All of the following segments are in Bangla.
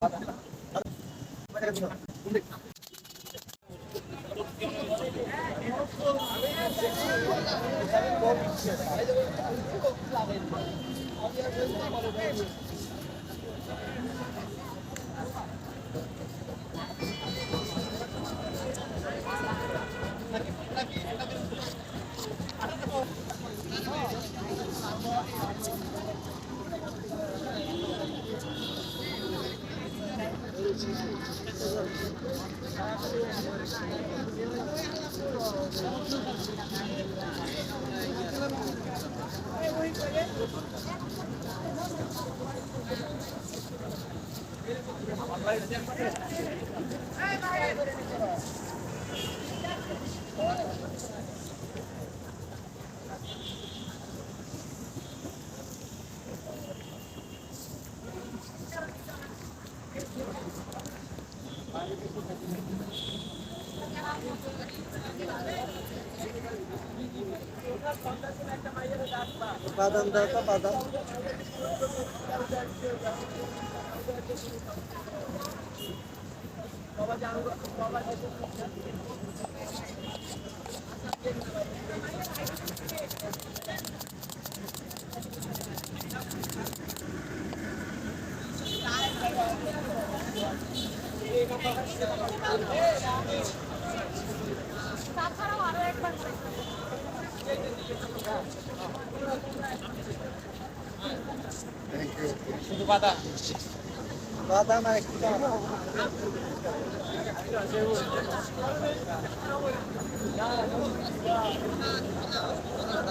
বাদাম দাও তো বাদাম শুধু বাদাম বাদাম আর একটু দাও। বাদাম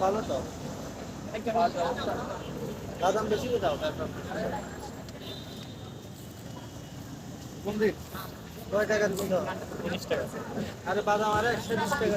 ভালো তো বাদাম বেশি দাও কোন দিক কয় টাকা টাকা আরে বাদাম আর একশো বিশ টাকা।